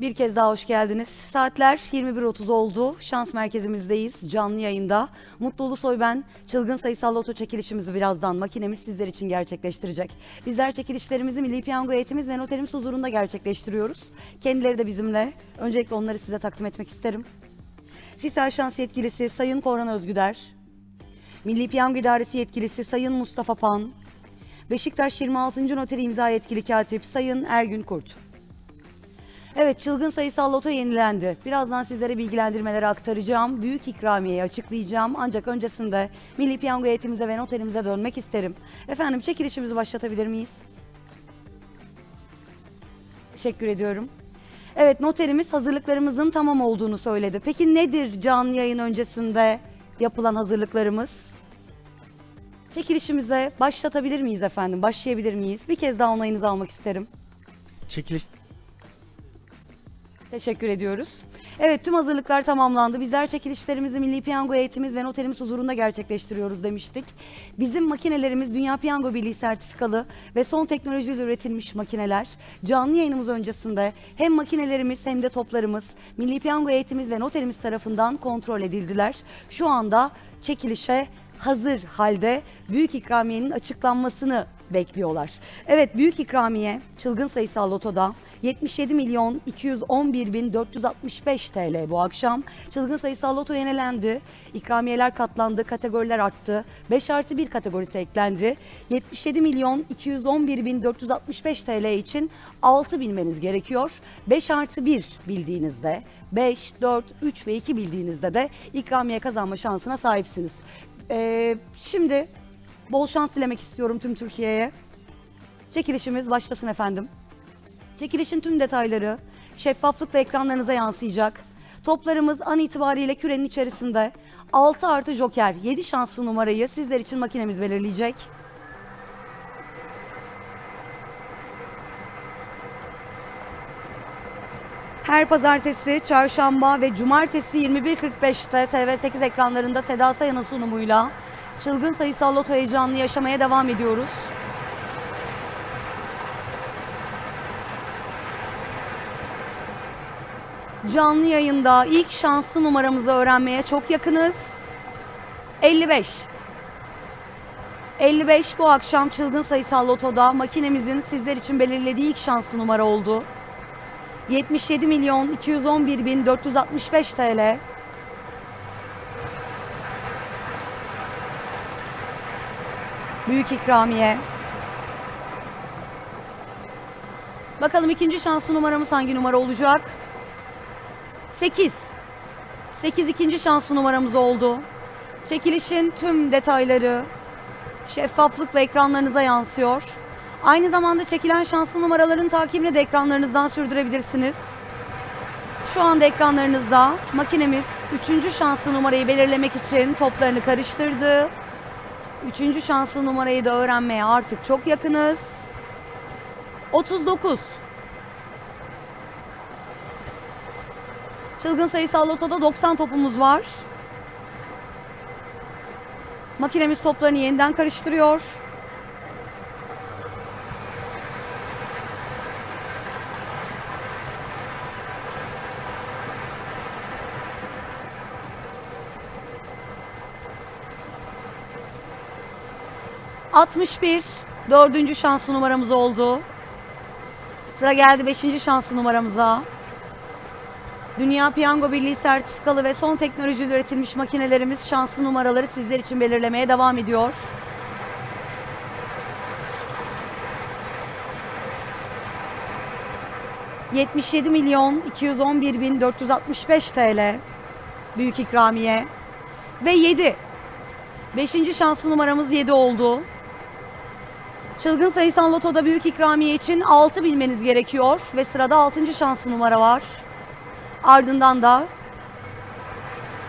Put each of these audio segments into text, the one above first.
Bir kez daha hoş geldiniz. Saatler 21.30 oldu. Şans merkezimizdeyiz. Canlı yayında. Mutlu Ulusoy ben. Çılgın sayısal loto çekilişimizi birazdan makinemiz sizler için gerçekleştirecek. Bizler çekilişlerimizi Milli Piyango Eğitimimiz ve Noterimiz huzurunda gerçekleştiriyoruz. Kendileri de bizimle. Öncelikle onları size takdim etmek isterim. Sisal Şans Yetkilisi Sayın Korhan Özgüder. Milli Piyango İdaresi Yetkilisi Sayın Mustafa Pan. Beşiktaş 26. Noteri İmza Yetkili Katip Sayın Ergün Kurt. Evet çılgın sayısal loto yenilendi. Birazdan sizlere bilgilendirmeleri aktaracağım. Büyük ikramiyeyi açıklayacağım. Ancak öncesinde Milli Piyango heyetimize ve noterimize dönmek isterim. Efendim çekilişimizi başlatabilir miyiz? Teşekkür ediyorum. Evet noterimiz hazırlıklarımızın tamam olduğunu söyledi. Peki nedir canlı yayın öncesinde yapılan hazırlıklarımız? Çekilişimize başlatabilir miyiz efendim? Başlayabilir miyiz? Bir kez daha onayınızı almak isterim. Çekiliş Teşekkür ediyoruz. Evet tüm hazırlıklar tamamlandı. Bizler çekilişlerimizi Milli Piyango Eğitimimiz ve Noterimiz huzurunda gerçekleştiriyoruz demiştik. Bizim makinelerimiz Dünya Piyango Birliği sertifikalı ve son teknolojiyle üretilmiş makineler. Canlı yayınımız öncesinde hem makinelerimiz hem de toplarımız Milli Piyango Eğitimimiz ve Noterimiz tarafından kontrol edildiler. Şu anda çekilişe hazır halde büyük ikramiyenin açıklanmasını bekliyorlar. Evet büyük ikramiye çılgın sayısal lotoda 77 milyon 211 bin 465 TL bu akşam. Çılgın sayısal loto yenilendi. İkramiyeler katlandı, kategoriler arttı. 5 artı 1 kategorisi eklendi. 77 milyon 211 bin 465 TL için 6 bilmeniz gerekiyor. 5 artı 1 bildiğinizde 5, 4, 3 ve 2 bildiğinizde de ikramiye kazanma şansına sahipsiniz. Ee, şimdi bol şans dilemek istiyorum tüm Türkiye'ye. Çekilişimiz başlasın efendim. Çekilişin tüm detayları şeffaflıkla ekranlarınıza yansıyacak. Toplarımız an itibariyle kürenin içerisinde 6 artı joker 7 şanslı numarayı sizler için makinemiz belirleyecek. Her pazartesi, çarşamba ve cumartesi 21.45'te TV8 ekranlarında Seda Sayan'ın sunumuyla çılgın sayısal loto heyecanını yaşamaya devam ediyoruz. Canlı yayında ilk şanslı numaramızı öğrenmeye çok yakınız. 55. 55 bu akşam çılgın sayısal lotoda makinemizin sizler için belirlediği ilk şanslı numara oldu. 77 milyon 211 bin 465 TL. Büyük ikramiye. Bakalım ikinci şanslı numaramız hangi numara olacak? 8. 8 ikinci şanslı numaramız oldu. Çekilişin tüm detayları şeffaflıkla ekranlarınıza yansıyor. Aynı zamanda çekilen şanslı numaraların takibini de ekranlarınızdan sürdürebilirsiniz. Şu anda ekranlarınızda makinemiz 3. şanslı numarayı belirlemek için toplarını karıştırdı. 3. şanslı numarayı da öğrenmeye artık çok yakınız. 39. Çılgın sayısal lotoda 90 topumuz var. Makinemiz toplarını yeniden karıştırıyor. ...61... ...dördüncü şanslı numaramız oldu. Sıra geldi beşinci şanslı numaramıza. Dünya Piyango Birliği sertifikalı ve son teknolojiyle üretilmiş makinelerimiz şanslı numaraları sizler için belirlemeye devam ediyor. ...77 milyon 211 bin 465 TL... ...büyük ikramiye... ...ve 7... ...beşinci şanslı numaramız 7 oldu. Çılgın sayısal lotoda büyük ikramiye için 6 bilmeniz gerekiyor... ...ve sırada 6. şanslı numara var... Ardından da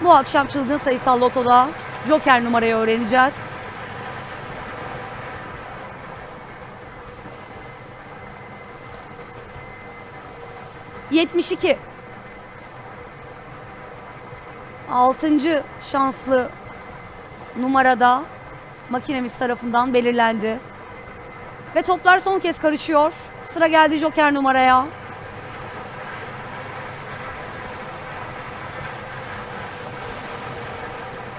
bu akşam çılgın sayısal lotoda Joker numarayı öğreneceğiz. Yetmiş iki. Altıncı şanslı numarada makinemiz tarafından belirlendi. Ve toplar son kez karışıyor. Sıra geldi Joker numaraya.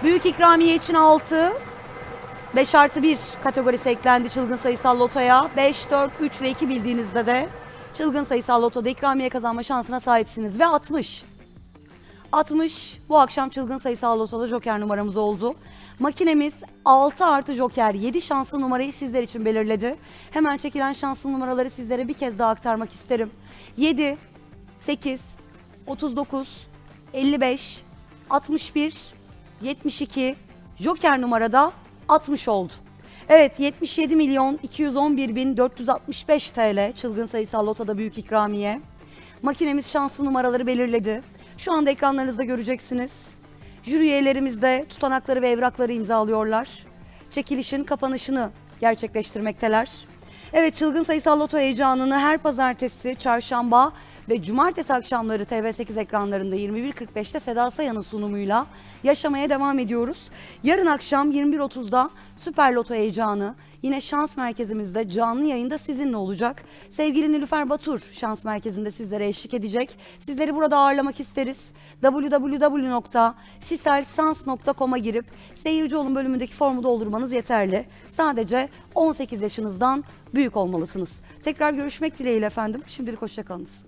Büyük ikramiye için 6. 5 artı 1 kategorisi eklendi çılgın sayısal lotoya. 5, 4, 3 ve 2 bildiğinizde de çılgın sayısal lotoda ikramiye kazanma şansına sahipsiniz. Ve 60. 60 bu akşam çılgın sayısal lotoda joker numaramız oldu. Makinemiz 6 artı joker 7 şanslı numarayı sizler için belirledi. Hemen çekilen şanslı numaraları sizlere bir kez daha aktarmak isterim. 7, 8, 39, 55, 61, 72, joker numarada 60 oldu. Evet 77 milyon 211 bin 465 TL çılgın sayısal lotoda büyük ikramiye. Makinemiz şanslı numaraları belirledi. Şu anda ekranlarınızda göreceksiniz. Jüri üyelerimiz de tutanakları ve evrakları imzalıyorlar. Çekilişin kapanışını gerçekleştirmekteler. Evet çılgın sayısal loto heyecanını her pazartesi, çarşamba ve cumartesi akşamları TV8 ekranlarında 21.45'te Seda Sayan'ın sunumuyla yaşamaya devam ediyoruz. Yarın akşam 21.30'da Süper Loto heyecanı yine şans merkezimizde canlı yayında sizinle olacak. Sevgili Nilüfer Batur şans merkezinde sizlere eşlik edecek. Sizleri burada ağırlamak isteriz. www.siselsans.com'a girip seyirci olun bölümündeki formu doldurmanız yeterli. Sadece 18 yaşınızdan büyük olmalısınız. Tekrar görüşmek dileğiyle efendim. Şimdilik hoşçakalınız.